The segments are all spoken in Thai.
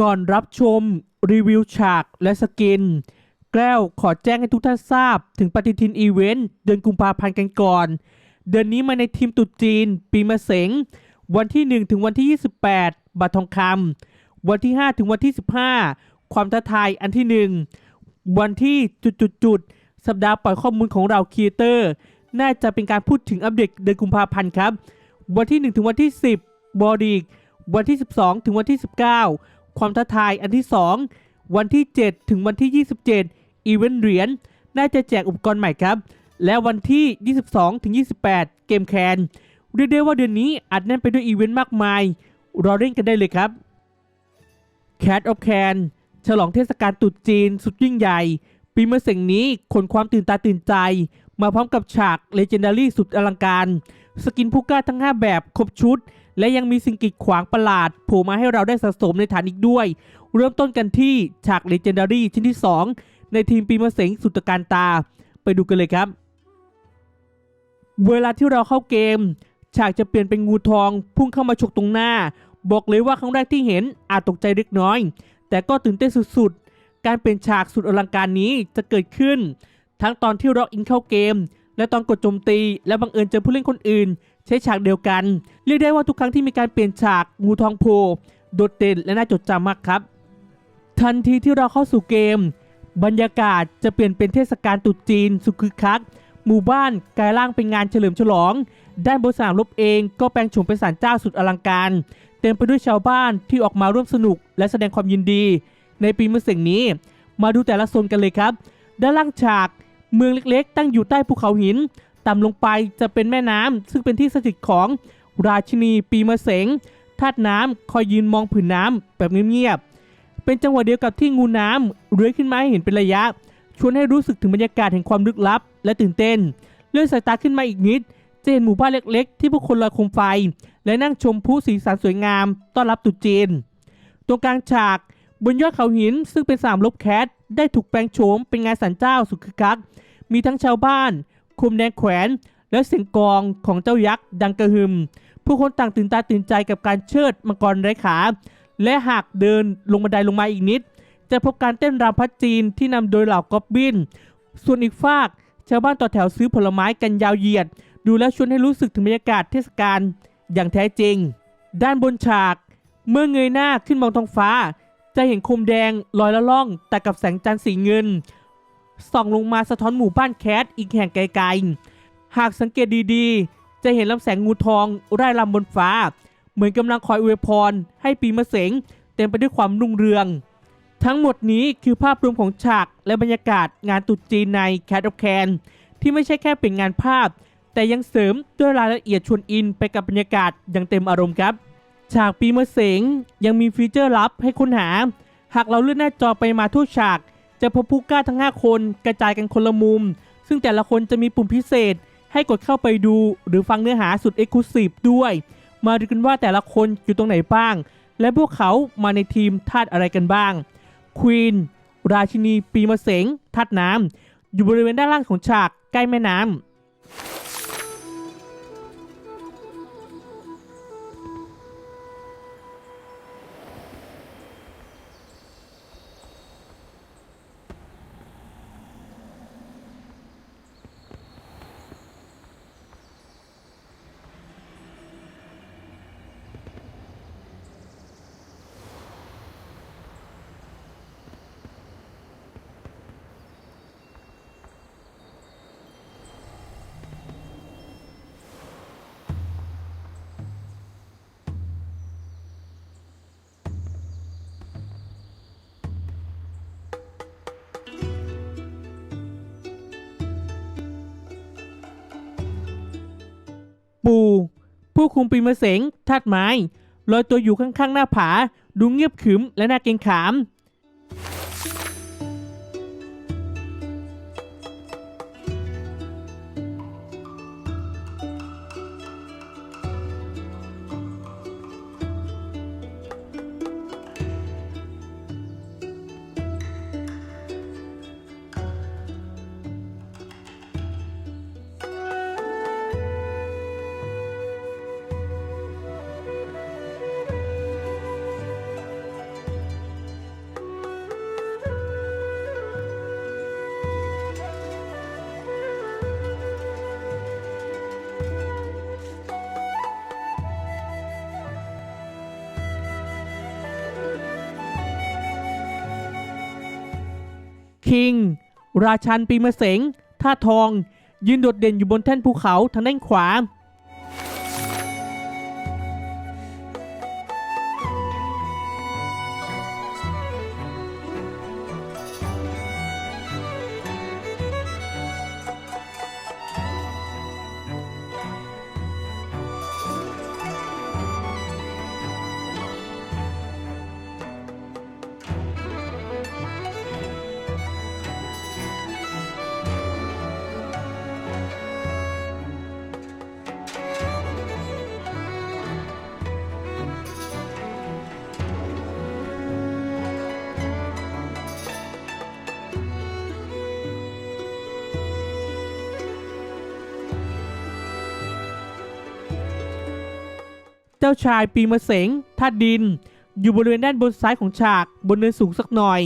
ก่อนรับชมรีวิวฉากและสกิน แก้วขอแจ้งให้ทุกท่านทราบ ถึงปฏิทินอีเวนต์เดือนกุมภาพันธ์กันก่อน เดือนนี้มาในทีมตุจีน ปีมะเสงวันที่ 1 ถึงวันที่ 28บัตรทองคำวันที่ 5 ถึงวันที่ 15 ความท้าทายอันที่ 1 วันที่จุดๆๆสัปดาห์ปล่อยข้อมูลของเราครีเอเตอร์น่าจะเป็นการพูดถึงอัปเดตเดือนกุมภาพันธ์ครับ วันที่ 1 ถึงวันที่ 10 บอดีกวันที่ 12 ถึงวันที่ 19 ความท้าทายอันที่ 2 วันที่ 7 ถึงวันที่ 27 อีเวนต์เหรียญน่าจะแจกอุปกรณ์ใหม่ครับ และวันที่ 22 ถึง 28 เกมแคนเรียกได้ว่าเดือนนี้อัดแน่นไปด้วยอีเวนต์มากมาย รอเล่นกันได้เลยครับ Cat of Can ฉลองเทศกาลตรุษจีนสุดยิ่งใหญ่ ปีมะเสงนี้ขนความตื่นตาตื่นใจ มาพร้อมกับฉาก Legendary สุดอลังการ สกินผู้กล้าทั้ง 5 แบบครบชุด และยังมีสิ่งกีดขวางประหลาดโผล่มาให้เราได้สะสมในฐานอีกด้วย เริ่มต้นกันที่ฉาก Legendary ชิ้นที่ 2 ในทีมปีมะเสงสุดตการตา ไปดูกันเลยครับ เวลาที่เราเข้าเกม ฉากจะเปลี่ยนเป็นงูทอง พุ่งเข้ามาฉกตรงหน้า บอกเลยว่าครั้งแรกที่เห็นอาจตกใจเล็กน้อย แต่ก็ตื่นเต้นสุดๆ การเปลี่ยนฉากสุดอลังการนี้จะเกิดขึ้น ทั้งตอนที่ล็อกอินเข้าเกม และตอนกดโจมตี และบังเอิญเจอผู้เล่นคนอื่น ใช้ฉากเดียวกัน เรียกได้ว่าทุกครั้งที่มีการเปลี่ยนฉากงูทองโผล่โดดเด่นและน่าจดจำมากครับ ทันทีที่เราเข้าสู่เกม บรรยากาศจะเปลี่ยนเป็นเทศกาลตรุษจีน สุดคึกคัก หมู่บ้านกลายร่างเป็นงานเฉลิมฉลอง ด้านบนสนามรบเองก็แปลงโฉมเป็นศาลเจ้าสุดอลังการ เต็มไปด้วยชาวบ้านที่ออกมาร่วมสนุก และแสดงความยินดี ในปีมะเสงนี้ มาดูแต่ละโซนกันเลยครับ ด้านล่างฉาก เมืองเล็กๆ ตั้งอยู่ใต้ภูเขาหิน ต่ำลงไปจะเป็นแม่น้ำซึ่งเป็นที่สถิตของราชินีปีมะเสงธาตุน้ำคอยยืนมองผืนน้ำแบบเงียบๆเป็นจังหวะเดียวกับที่งูน้ำเลื้อยขึ้นมาให้เห็นเป็นระยะ ชวนให้รู้สึกถึงบรรยากาศแห่งความลึกลับ และตื่นเต้น เลื่อนสายตาขึ้นมาอีกนิด จะเห็นหมู่บ้านเล็กๆ ที่ผู้คนลอยโคมไฟ และนั่งชมผู้สีสันสวยงาม ต้อนรับตรุษจีนตรงกลางฉากบนยอดเขาหินซึ่งเป็นสามลบแคทได้ถูกแปลงโฉมเป็นงานสันเจ้าสุดคึกคัก มีทั้งชาวบ้าน คุมแดงแขวน และเสียงกองของเจ้ายักษ์ดังกระหึ่มผู้คนต่างตื่นตาตื่นใจกับการเชิดมังกรไร้ขา และหากเดินลงบันไดลงมาอีกนิด จะพบการเต้นรำพัดจีนที่นำโดยเหล่ากอบบิน ส่วนอีกฝากชาวบ้านต่อแถวซื้อผลไม้กันยาวเหยียด ดูแล้วชวนให้รู้สึกถึงบรรยากาศเทศกาลอย่างแท้จริง ด้านบนฉาก เมื่อเงยหน้าขึ้นมองท้องฟ้า จะเห็นโคมแดงลอยละล่องแต่กับแสงจันทร์สีเงิน ส่องลงมาสะท้อนหมู่บ้านแคทอีกแห่งไกลๆ หากสังเกตดีๆ จะเห็นลำแสงงูทองไร่ายรำบนฟ้า เหมือนกำลังคอยอวยพร ให้ปีมะเสงเต็มไปด้วยความรุ่งเรือง ทั้งหมดนี้คือภาพรวมของฉากและบรรยากาศงานตรุษจีนใน Cat of Can ที่ไม่ใช่แค่เป็นงานภาพ แต่ยังเสริมด้วยรายละเอียดชวนอินไปกับบรรยากาศอย่างเต็มอารมณ์ครับฉากปีมะเสงยังมีฟีเจอร์ลับให้ค้นหา หากเราเลื่อนหน้าจอไปมาทั่วฉาก จะพบผู้กล้าทั้ง 5 คนกระจายกันคนละมุม ซึ่งแต่ละคนจะมีปุ่มพิเศษ ให้กดเข้าไปดู หรือฟังเนื้อหาสุดเอ็กซ์คลูซีฟด้วย มาดูกันว่าแต่ละคนอยู่ตรงไหนบ้าง และพวกเขามาในทีมธาตุอะไรกันบ้างควีนราชินีปีมะเสงธาตุน้ำอยู่บริเวณด้านล่างของฉากใกล้แม่น้ำ ผู้คุมปีมะเสงธาตุไม้ลอยตัวอยู่ข้างๆหน้าผา ดูเงียบขรึมและน่าเกรงขาม คิง ราชันปีมะเสงท่าทอง ยืนโดดเด่นอยู่บนแท่นภูเขาทางด้านขวา เจ้าชายปีมะเสงท่าตุดิน อยู่บริเวณด้านบนซ้ายของฉากบนเนินสูงสักหน่อย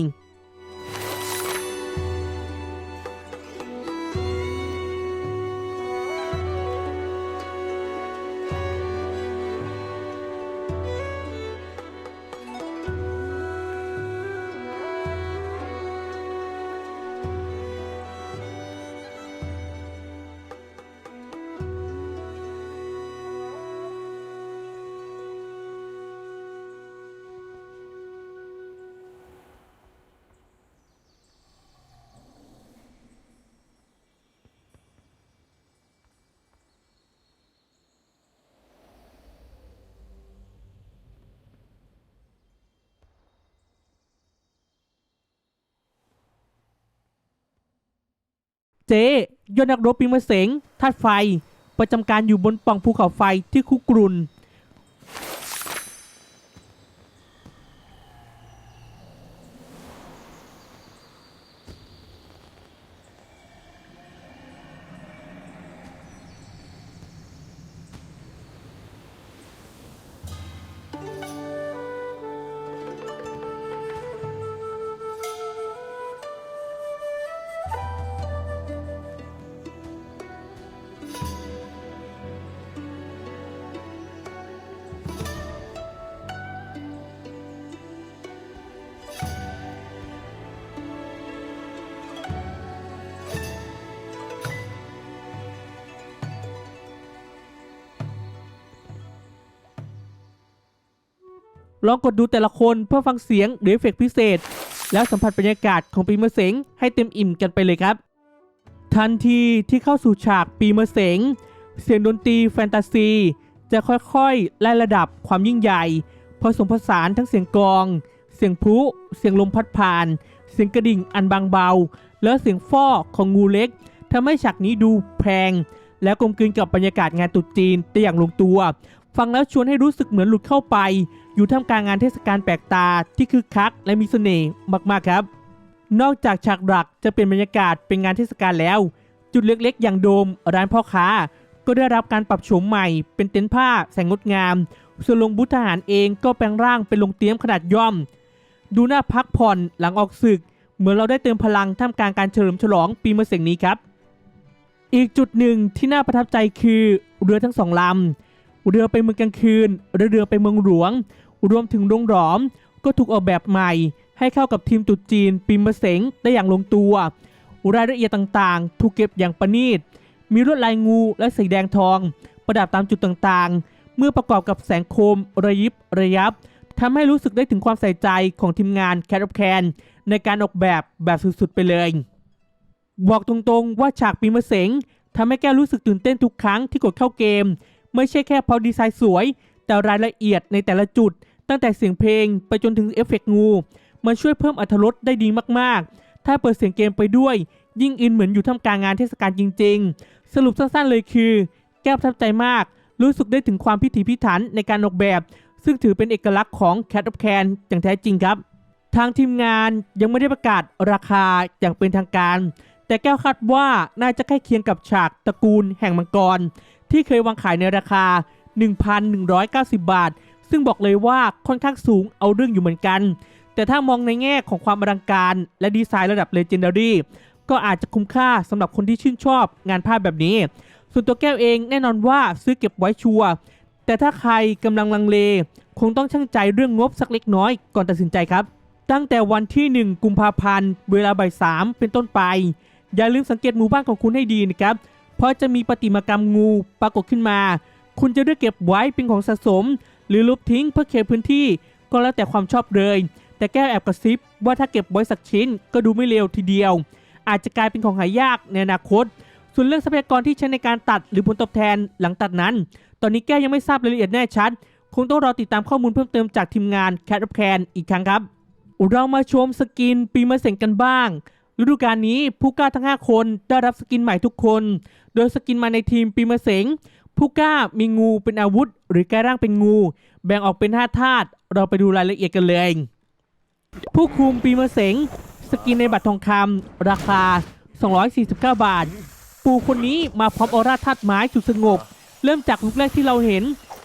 เจ๊ยอดนักรบปีมะเสงธาตุไฟ ประจำการอยู่บนป่องภูเขาไฟที่คุกรุน ลองกดดูแต่ละคนเพื่อฟังเสียงหรือเอฟเฟกต์พิเศษ แล้วสัมผัสบรรยากาศของปีมะเสงให้เต็มอิ่มกันไปเลยครับ ทันทีที่เข้าสู่ฉากปีมะเสง เสียงดนตรีแฟนตาซี จะค่อยๆไล่ระดับความยิ่งใหญ่ ผสมผสานทั้งเสียงกลอง เสียงพลุเสียงลมพัดผ่าน เสียงกระดิ่งอันบางเบา และเสียงฟอของงูเล็กทำให้ฉากนี้ดูแพง และกลมกลืนกับบรรยากาศงานตรุษจีนได้อย่างลงตัว ฟังแล้วชวนให้รู้สึกเหมือนหลุดเข้าไป อยู่ท่ามกลางงานเทศกาลแปลกตาที่คึกคัก และมีเสน่ห์มากๆครับ นอกจากฉากหลักจะเป็นบรรยากาศเป็นงานเทศกาลแล้ว จุดเล็กๆ อย่างโดมร้านพ่อค้า ก็ได้รับการปรับโฉมใหม่ เป็นเต็นท์ผ้าแสงงดงาม ส่วนโรงบุตทหารเองก็แปลงร่างเป็นโรงเตรียมขนาดย่อม ดูน่าพักผ่อนหลังออกศึก เหมือนเราได้เติมพลังท่ามกลางการเฉลิมฉลองปีมะเสงนี้ครับ อีกจุดหนึ่งที่น่าประทับใจคือเรือทั้งสองลำเรือไปเมืองกลางคืนและเรือไปเมืองหลวง รวมถึงโรงหลอม ก็ถูกออกแบบใหม่ ให้เข้ากับทีมตรุษจีนปีมะเสงได้อย่างลงตัว รายละเอียดต่างๆ ถูกเก็บอย่างประณีต มีลวดลายงูและสีแดงทอง ประดับตามจุดต่างๆ เมื่อประกอบกับแสงโคมระยิบระยับทำให้รู้สึกได้ถึงความใส่ใจของทีมงานแคทอ f แคนในการออกแบบแบบสุดๆไปเลย บอกตรงๆว่าฉากปีมะเสงทำให้แก้รู้สึกตื่นเต้นทุกครั้งที่กดเข้าเกม ไม่ใช่แค่เพราะดีไซน์สวย แต่รายละเอียดในแต่ละจุด ตั้งแต่เสียงเพลงไปจนถึงเอฟเฟกต์งูมันช่วยเพิ่มอรรถรสได้ดีมากๆ ถ้าเปิดเสียงเกมไปด้วย ยิ่งอินเหมือนอยู่ท่ามกลางงานเทศกาลจริง ๆ สรุปสั้นๆเลยคือ แก้วประทับใจมาก รู้สึกได้ถึงความพิถีพิถันในการออกแบบ ซึ่งถือเป็นเอกลักษณ์ของ Cat of Can อย่างแท้จริงครับ ทางทีมงานยังไม่ได้ประกาศราคาอย่างเป็นทางการ แต่แก้วคาดว่าน่าจะใกล้เคียงกับฉากตระกูลแห่งมังกร ที่เคยวางขายในราคา 1,190 บาท ซึ่งบอกเลยว่าค่อนข้างสูงเอาเรื่องอยู่เหมือนกัน แต่ถ้ามองในแง่ของความอลังการ และดีไซน์ระดับเลเจนดารีก็อาจจะคุ้มค่าสำหรับคนที่ชื่นชอบงานภาพแบบนี้ ส่วนตัวแก้วเองแน่นอนว่าซื้อเก็บไว้ชัวร์แต่ถ้าใครกำลังลังเล คงต้องชั่งใจเรื่องงบสักเล็กน้อยก่อนตัดสินใจครับ ตั้งแต่วันที่ 1 กุมภาพันธ์ เวลาบ่ายสามเป็นต้นไป อย่าลืมสังเกตหมู่บ้านของคุณให้ดีนะครับ เพราะจะมีประติมากรรมงูปรากฏขึ้นมา คุณจะเลือกเก็บไว้เป็นของสะสม หรือลบทิ้งเพื่อเคลียร์พื้นที่ก็แล้วแต่ความชอบเลย แต่แก้วแอบกระซิบว่าถ้าเก็บไว้สักชิ้นก็ดูไม่เลวทีเดียว อาจจะกลายเป็นของหายากในอนาคต ส่วนเรื่องทรัพยากรที่ใช้ในการตัดหรือผลตอบแทนหลังตัดนั้น ตอนนี้แก้วยังไม่ทราบรายละเอียดแน่ชัด คงต้องรอติดตามข้อมูลเพิ่มเติมจากทีมงาน Cat of Can อีกครั้งครับ เรามาชมสกินปีมะเสงกันบ้าง ฤดูกาลนี้ผู้กล้าทั้ง 5 คนได้รับสกินใหม่ทุกคน โดยสกินมาในทีมปีมะเสง ผู้กล้ามีงูเป็นอาวุธ หรือกลายร่างเป็นงู แบ่งออกเป็น5ธาตุเราไปดูรายละเอียดกันเลย ผู้คุมปีมะเสงสกินในบัตรทองคำราคา 249 บาท ปูคนนี้มาพร้อมออร่าธาตุไม้สุดสงบ เริ่มจากลุกแรกที่เราเห็น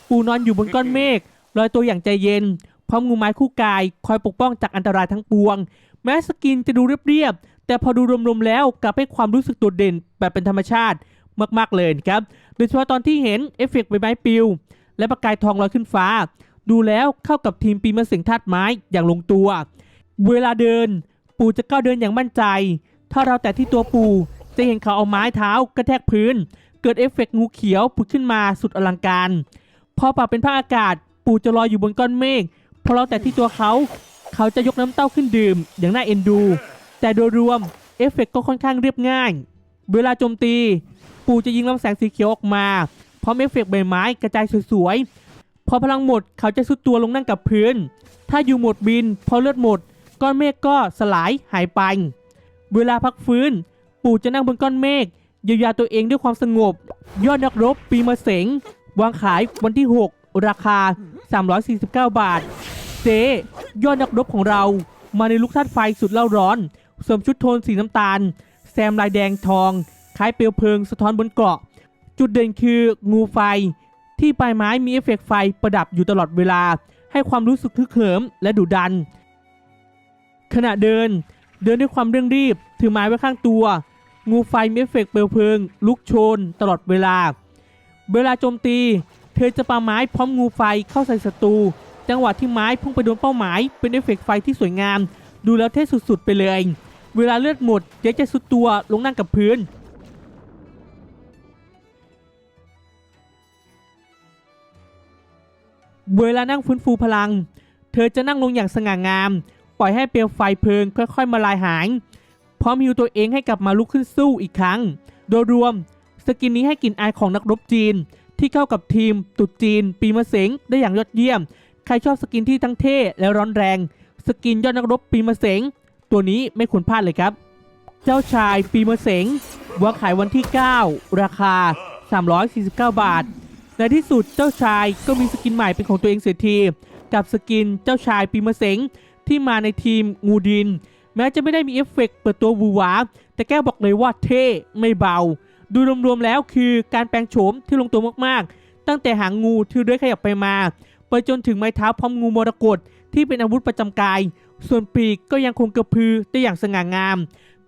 ปูนอนอยู่บนก้อนเมฆลอยตัวอย่างใจเย็น พร้อมงูไม้คู่กาย คอยปกป้องจากอันตรายทั้งปวง แม้สกินจะดูเรียบๆแต่พอดูรวมๆแล้วกลับให้ความรู้สึกโดดเด่นแบบเป็นธรรมชาติ มากๆเลยครับ โดยเฉพาะตอนที่เห็นเอฟเฟกต์ใบไม้ปลิว และประกายทองลอยขึ้นฟ้า ดูแล้วเข้ากับทีมปีมะเสงธาตุไม้อย่างลงตัว เวลาเดิน ปู่จะก้าวเดินอย่างมั่นใจ ถ้าเราแตะที่ตัวปู่จะเห็นเขาเอาไม้เท้ากระแทกพื้น เกิดเอฟเฟกต์งูเขียวผุดขึ้นมาสุดอลังการ พอปรับเป็นภาคอากาศ ปู่จะลอยอยู่บนก้อนเมฆพอเราแตะที่ตัวเขาเขาจะยกน้ำเต้าขึ้นดื่ม อย่างน่าเอ็นดู แต่โดยรวมเอฟเฟกต์ก็ค่อนข้างเรียบง่าย เวลาโจมตี ปู่จะยิงลำแสงสีเขียวออกมาพร้อมเอฟเฟกต์ใบไม้กระจายสวยๆ พอพลังหมดเขาจะสุดตัวลงนั่งกับพื้น ถ้าอยู่หมดบิน พอเลือดหมด ก้อนเมฆก็สลายหายไป เวลาพักฟื้น ปู่จะนั่งบนก้อนเมฆเยียวยาตัวเองด้วยความสงบ ยอดนักรบปีมะเสง วางขายวันที่ 6 ราคา 349 บาท เจยอดนักรบของเรามาในลุกธาตุไฟสุดเล่าร้อนสวมชุดโทนสีน้ำตาล แซมลายแดงทอง ล้ายเปลวเพลิงสะท้อนบนเกาะ จุดเด่นคืองูไฟ ที่ปลายไม้มีเอฟเฟกต์ไฟประดับอยู่ตลอดเวลา ให้ความรู้สึกคึกเหิมและดุดัน ขณะเดิน เดินด้วยความเร่งรีบ ถือไม้ไว้ข้างตัว งูไฟมีเอฟเฟกต์เปลวเพลิง ลุกโชน ตลอดเวลา เวลาโจมตี เธอจะปาไม้พร้อมงูไฟเข้าใส่ศัตรูจังหวะที่ไม้พุ่งไปโดนเป้าหมาย เป็นเอฟเฟกต์ไฟที่สวยงาม ดูแล้วเท่สุดๆไปเลย เวลาเลือดหมดเจ๊จะสุดตัวลงนั่งกับพื้น เวลานั่งฟื้นฟูพลัง เธอจะนั่งลงอย่างสง่างาม ปล่อยให้เปลวไฟเพลิงค่อยๆมาลายหาย พร้อมฮิวตัวเองให้กลับมาลุกขึ้นสู้อีกครั้ง โดยรวมสกินนี้ให้กลิ่นอายของนักรบจีน ที่เข้ากับทีมตุดจีน ปีมะเสงได้อย่างยอดเยี่ยม ใครชอบสกินที่ทั้งเท่และร้อนแรง สกินยอดนักรบปีมะเสงตัวนี้ไม่ควรพลาดเลยครับ เจ้าชายปีมะเสงวางขายวันที่ 9 ราคา 349 บาท ในที่สุดเจ้าชายก็มีสกินใหม่เป็นของตัวเองเสียที กับสกินเจ้าชายปีมะเสงที่มาในทีมงูดิน แม้จะไม่ได้มีเอฟเฟกต์เปิดตัวบูวาแต่แก้วบอกเลยว่าเท่ไม่เบา ดูรวมๆแล้วคือการแปลงโฉมที่ลงตัวมากๆ ตั้งแต่หางงูที่เลื้อยขยับไปมาไปจนถึงไม้เท้าพร้อมงูมรกตที่เป็นอาวุธประจำกาย ส่วนปีกก็ยังคงกระพือได้อย่างสง่างาม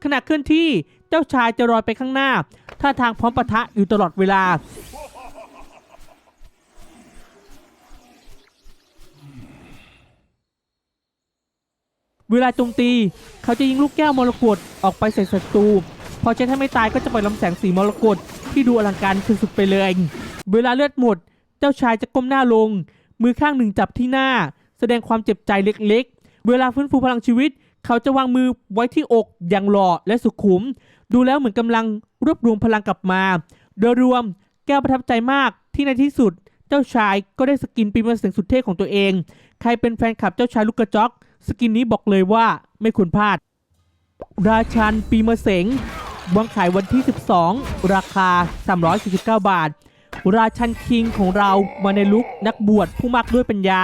ขณะเคลื่อนที่เจ้าชายจะลอยไปข้างหน้าท่าทางพร้อมปะทะอยู่ตลอดเวลา เวลาโจมตี เขาจะยิงลูกแก้วมรกตออกไปใส่ศัตรู พอใช้ถ้าไม่ตายก็จะปล่อยลำแสงสีมรกตที่ดูอลังการสุดๆไปเลย เวลาเลือดหมด เจ้าชายจะก้มหน้าลง มือข้างหนึ่งจับที่หน้า แสดงความเจ็บใจเล็กๆ เวลาฟื้นฟูพลังชีวิต เขาจะวางมือไว้ที่อกอย่างหล่อและสุขุม ดูแล้วเหมือนกำลังรวบรวมพลังกลับมา โดยรวมแก้วประทับใจมากที่ในที่สุด เจ้าชายก็ได้สกินปีมาเสียงสุดเท่ของตัวเอง ใครเป็นแฟนคลับเจ้าชายลูกกระจอก สกินนี้บอกเลยว่าไม่ควรพลาด ราชันปีมะเสงวางขายวันที่ 12 ราคา 349 บาท ราชันคิงของเรามาในลุคนักบวชผู้มากด้วยปัญญา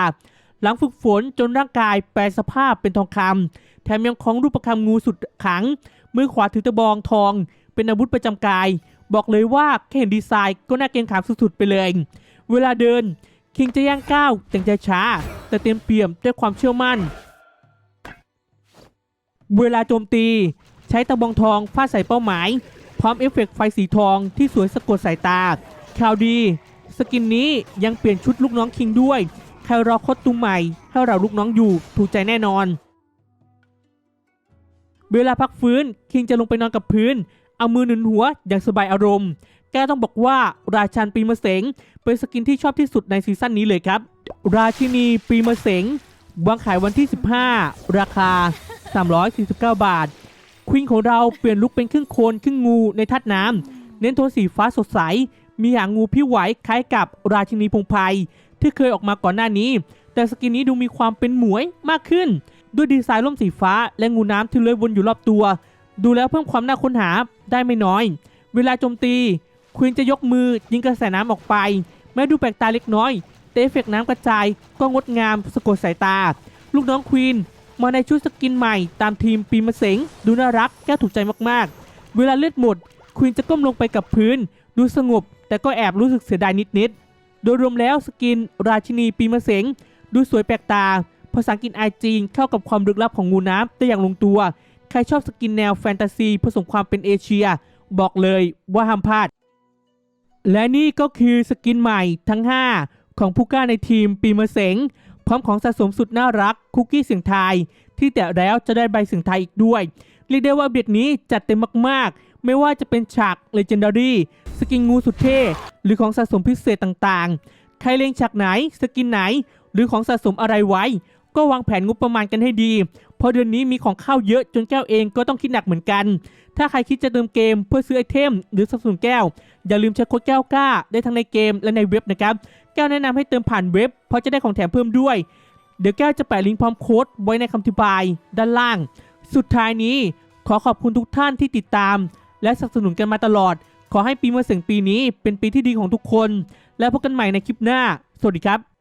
หลังฝึกฝนจนร่างกายแปลสภาพเป็นทองคำแถมยังคล้องรูปประคำงูสุดขัง มือขวาถือตะบองทอง เป็นอาวุธประจำกาย บอกเลยว่าแค่เห็นดีไซน์ก็น่าเกรงขามสุดๆไปเลย เวลาเดินคิงจะย่างก้าวแต่งใจช้า แต่เต็มเปี่ยมด้วยความเชื่อมั่น เวลาโจมตี ใช้ตะบองทองฟาดใส่เป้าหมาย พร้อมเอฟเฟกต์ไฟสีทองที่สวยสะกดสายตาข่าวดี สกินนี้ยังเปลี่ยนชุดลูกน้องคิงด้วยใครรอโคตรตุ้มใหม่ให้เราลูกน้องอยู่ถูกใจแน่นอน เวลาพักฟื้นคิงจะลงไปนอนกับพื้น เอามือหนุนหัวอย่างสบายอารมณ์ แกต้องบอกว่าราชันปีมะเสงเป็นสกินที่ชอบที่สุดในซีซั่นนี้เลยครับ ราชินีปีมะเสงวางขายวันที่ 15 ราคา 349 บาท ควีนของเราเปลี่ยนลุคเป็นครึ่งโคนครึ่งงูในทัดน้ำ เน้นโทนสีฟ้าสดใส มีหางงูพิวไหวคล้ายกับราชินีพงไพรที่เคยออกมาก่อนหน้านี้ แต่สกินนี้ดูมีความเป็นหมวยมากขึ้น ด้วยดีไซน์ร่มสีฟ้าและงูน้ำที่เลื้อยวนอยู่รอบตัว ดูแล้วเพิ่มความน่าค้นหาได้ไม่น้อย เวลาโจมตีควีนจะยกมือยิงกระแสน้ำออกไป แม้ดูแปลกตาเล็กน้อยแต่เอฟเฟกน้ำกระจายก็งดงามสะกดสายตา ลูกน้องควีน มาในชุดสกินใหม่ตามทีมปีมะเสงดูน่ารักแก้ถูกใจมากๆ เวลาเลือดหมดควีนจะก้มลงไปกับพื้น ดูสงบ แต่ก็แอบรู้สึกเสียดายนิดๆ โดยรวมแล้วสกินราชินีปีมะเสงดูสวยแปลกตา ภาษาอังกฤษไอจีนเข้ากับความลึกลับของงูน้ำได้อย่างลงตัว ใครชอบสกินแนวแฟนตาซีผสมความเป็นเอเชีย บอกเลยว่าห้ามพลาด และนี่ก็คือสกินใหม่ทั้ง 5 ของผู้กล้าในทีมปีมะเสง พร้อมของสะสมสุดน่ารักคุกกี้เสียงไทย ที่แตะแล้วจะได้ใบเสียงไทยอีกด้วย เรียกได้ว่าเบียดนี้จัดเต็มมากๆ ไม่ว่าจะเป็นฉาก Legendary สกินงูสุดเท่ หรือของสะสมพิเศษต่างๆ ใครเล็งฉากไหนสกินไหน หรือของสะสมอะไรไว้ ก็วางแผนงบประมาณกันให้ดี เพราะเดือนนี้มีของเข้าเยอะจนแก้วเองก็ต้องคิดหนักเหมือนกัน ถ้าใครคิดจะเติมเกมเพื่อซื้อไอเทม หรือสนับสนุนแก้ว อย่าลืมใช้โค้ดแก้วกล้า ได้ทั้งในเกมและในเว็บนะครับ ก้วแนะนำให้เติมผ่านเว็บ เพราะจะได้ของแถมเพิ่มด้วย เดี๋ยวแก้วจะแปะลิงก์พร้อมโค้ดไว้ในคำอธิบายด้านล่าง สุดท้ายนี้ขอขอบคุณทุกท่านที่ติดตาม และสนับสนุนกันมาตลอด ขอให้ปีมะเสงปีนี้เป็นปีที่ดีของทุกคน และพบกันใหม่ในคลิปหน้า สวัสดีครับ